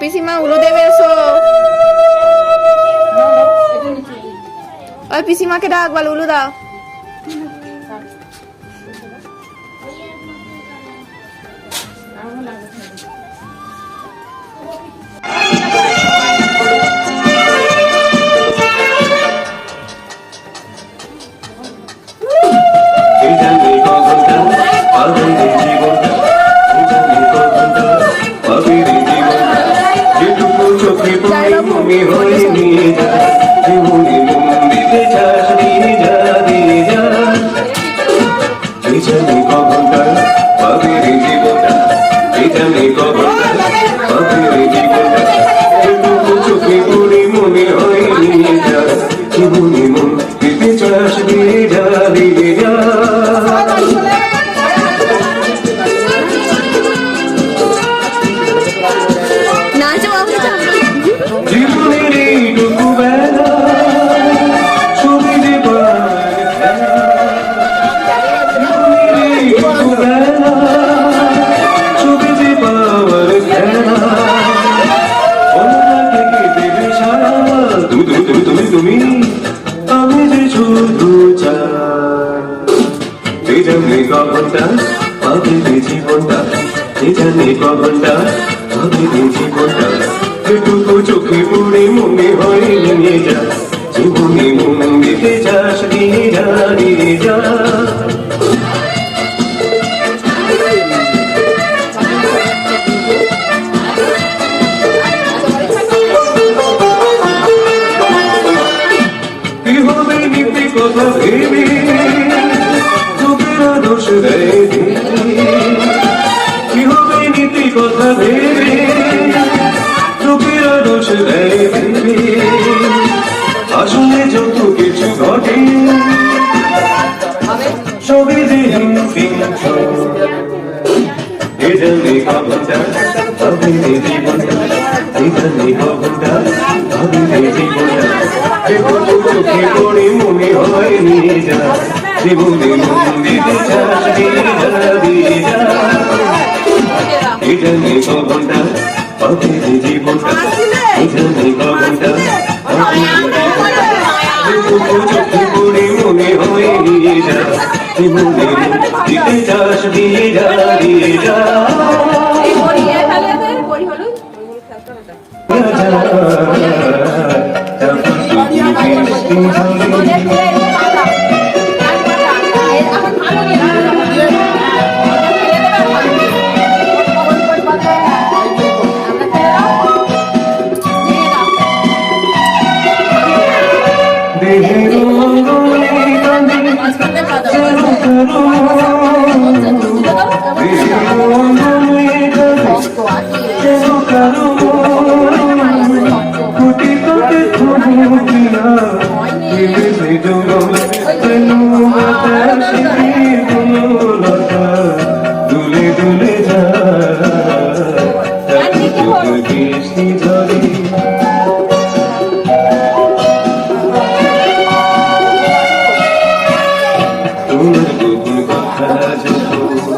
পিসিমা উলু দেবে এসো ওই পিসিমাকে ডাক বল উলু দাও এটা নেই হয়ে রে জীবনটা এই জানে কখনটা রে জীবনটা। যেটুকু চোখে পড়ে মনে হয় নিয়ে যা, জীবনে মন দিতে চাস দিয়ে যা দিয়ে যা। কি কথা ভেবে দোষ দেয় আমি জীবনটা এজন্যে কবনটা আমি জীবনটা যেটুকু চোখে পড়ে মনে হয় নিয়ে যা জীবনে মন দিয়ে যা এজন্যে কবনটা জীবনটা এজন্যে কবনটা চোখে পড়ে জীবনে যা দিয়ে যা 감사합니다. বৃষ্টি ঝরে তোমার গোপন কথা আছে বুকে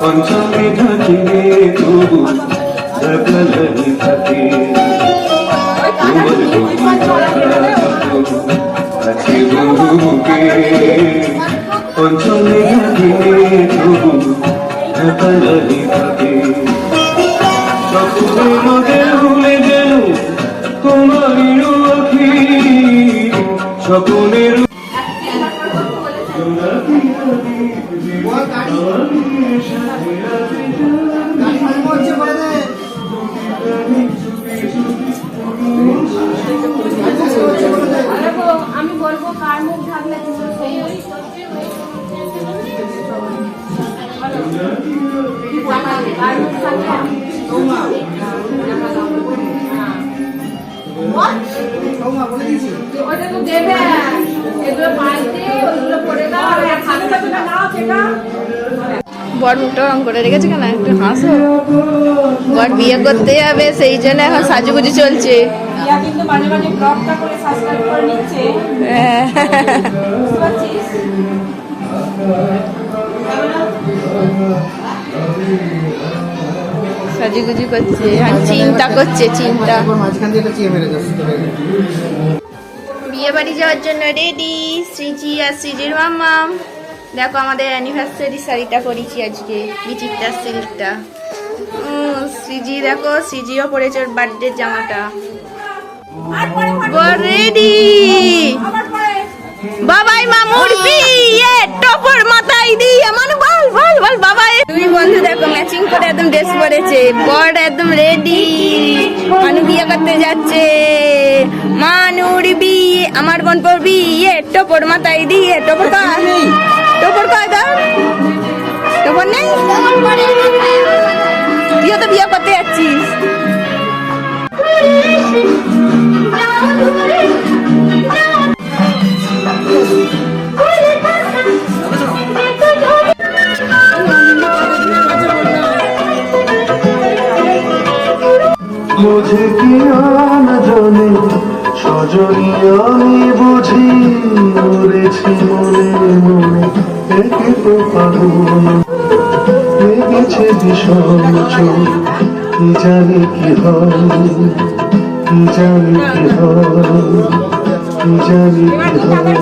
পঞ্চমে থাকে। পঞ্চমে ঢাকিলে স্বপ্নের বর মুখটা রং করে রেখেছে কেন? একটু হাসো বর বিয়ে করতে যাবে সেই জন্য এখন সাজুগুজু চলছে। পারছিস করছে আর চিন্তা করছে চিন্তা। বিয়ে বাড়ি যাওয়ার জন্য রেডি শ্রীজি আর শ্রীজির মাম্মাম। দেখো, আমাদের অ্যানিভার্সারি শাড়িটা পরেছি আজকে, বিচিত্রা সিল্কটা শ্রীজি দেখো সিজিও পরেছে ওর বার্থডে জামাটা। রেডি বাবাই মামুর বিয়ে টপর মাথায় দিয়ে আমার বল বল বল, বাবাই। দুই বন্ধু দেখো ম্যাচিং করে একদম ড্রেস পরেছে। বর একদম রেডি মানু বিয়ে করতে যাচ্ছে। মানুর বিয়ে, আমার বোন পর বিয়ে টপর মাথায় দিয়ে, টপর কয় টপর কয় দাও টপর নেই তুইও তো বিয়ে করতে যাচ্ছিস বুঝে কি আন সজনী আমি বুঝি পাগল লেগেছে ভীষণ চোখ কি জানি কি হয় জানি কি হয় জানি কি হয়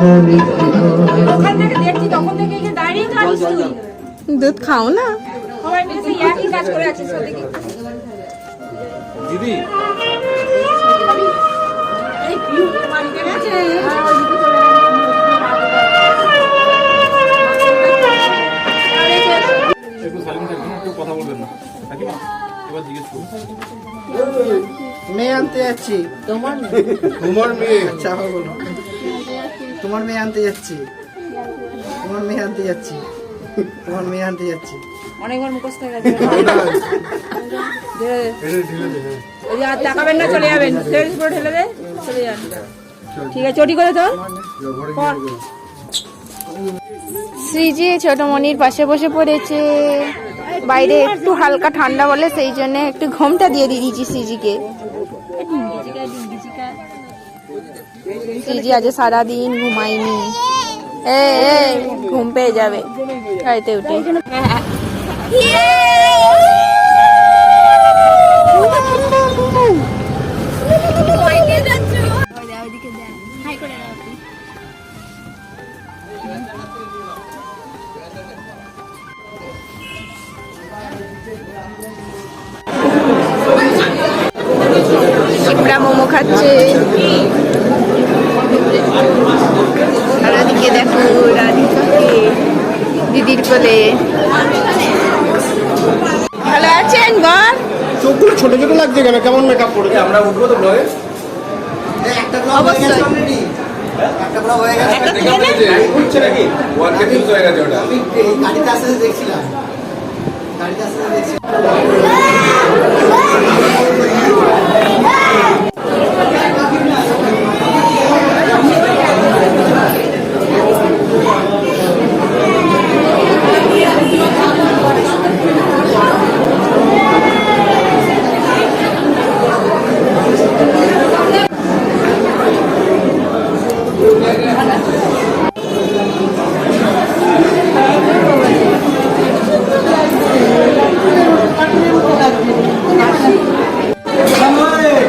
জানি হয় দুধ খাও না দিদি আনতে যাচ্ছি। তোমার তোমার মেয়ে? আচ্ছা বলো তোমার মেয়ে আনতে যাচ্ছি। তোমার মেয়ে আনতে যাচ্ছি। তোমার মেয়ে আনতে যাচ্ছি। অনেকবার মুখস্থ হয়ে গেছে। ওই যে আর তাকাবেন না চলে যাবেন। সেলস করে ঠেলে দে চলে যান। ঠিক আছে চটি করে তো শ্রীজি ছোট মনির পাশে বসে পড়েছে। বাইরে একটু হালকা ঠান্ডা বলে সেই জন্য একটু ঘুমটা দিয়ে দিয়ে দিয়েছি শ্রীজিকে। শ্রীজি আজ সারাদিন ঘুমাইনি ঘুম পেয়ে যাবে খাইতে উঠে শিপড়া মোমো খাচ্ছে আর ওদিকে দেখো রাধিকাকে দিদির কোলে। ভালো আছেন বল? চোখগুলো ছোট ছোট লাগছে কেন? কেমন মেকআপ করেছে আমরা উঠবো তো ব্লগে একটা ব্লগ হয়ে গেছে already। একটা ব্লগ হয়ে গেছে হচ্ছে নাকি? ওয়ান কে হয়ে গেছে ওটা। আমি গাড়িতে আসতে আসতে দেখছিলাম। গাড়িতে আসতে আসতে দেখছিলাম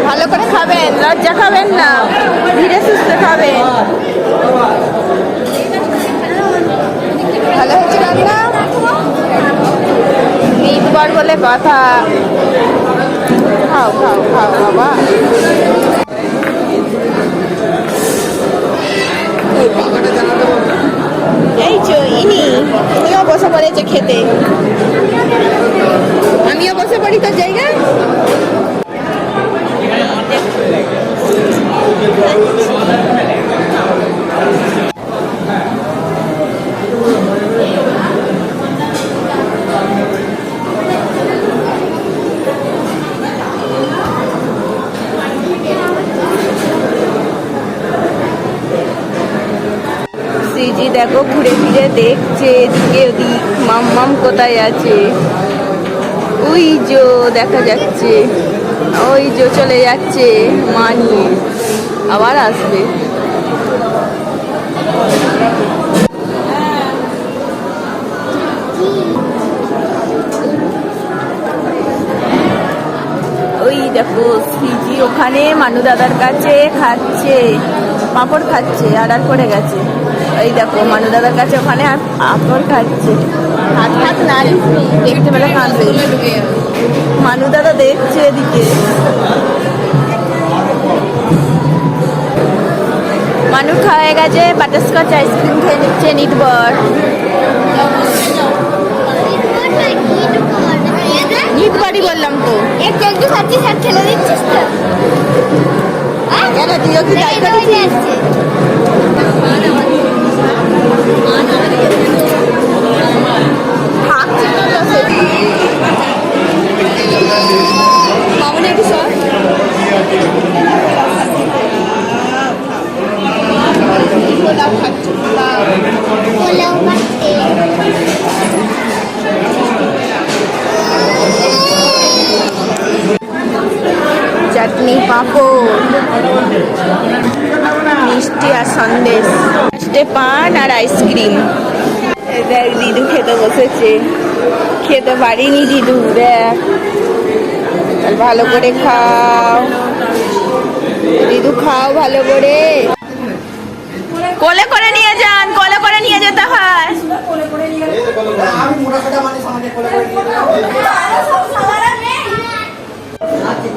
ভালো করে খাবেন লজ্জা খাবেন না ধীরে সুস্থে খাবেন ভালো হচ্ছে রান্না মিটবর বলে কথা খাও খাও খাও, বাবা। এই চো ইনি, ইনিও বসে পড়েছে খেতে। আমিও বসে পড়ি তোর জায়গায় সিজি দেখো ঘুরে ফিরে দেখছে এদিকে ওদিক মাম্মাম কোথায় আছে? ওই জো দেখা যাচ্ছে, ওই জো চলে যাচ্ছে মা নিয়ে, আবার আসবে। দেখো শ্রীজি ওখানে, মানু দাদার কাছে খাচ্ছে, পাঁপড় খাচ্ছে আর পড়ে গেছে। এই দেখো মানু দাদার কাছে ওখানে আর পাঁপড় খাচ্ছে। হাত হাত না দেখতে পেলে কাঁদবে মানু দাদা দেখছে এদিকে। মানু খাওয়া গেছে বাটারস্কচ আইসক্রিম খেয়ে নিচ্ছে নিটবর নিটবরই বললাম তো। একটু একটু খাচ্ছিস আর ঠেলে দিচ্ছিস তো? চাটনি পাঁপড় মিষ্টি আর সন্দেশ। পান আর আইসক্রিম। এই দেখ দিদু খেতে বসেছে। খেতে পারিনি দিদু দেখ। ভালো করে খাও। দিদু খাও ভালো করে। কোলে করে নিয়ে যান কোলে করে নিয়ে যেতে হয় আমি মোটা সোটা মানুষ আমাকে কোলে করে নিয়ে যাও।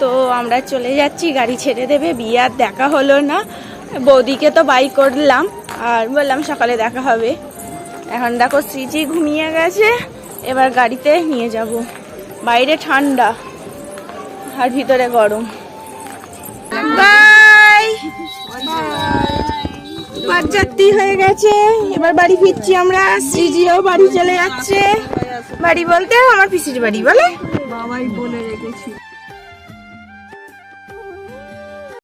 তো আমরা চলে যাচ্ছি, গাড়ি ছেড়ে দেবে, বিয়ে আর দেখা হলো না। বৌদিকে তো বাই করলাম, আর বললাম সকালে দেখা হবে। এখন দেখো শ্রীজি ঘুমিয়ে গেছে, এবার গাড়িতে নিয়ে যাব। বাইরে ঠান্ডা, আর ভিতরে গরম। হয়ে গেছে, এবার বাড়ি ফিরছি আমরা। শ্রীজিও বাড়ি চলে যাচ্ছে। বাড়ি বলতে আমার পিসির বাড়ি, বলে? বাবাই বলে রেখেছিল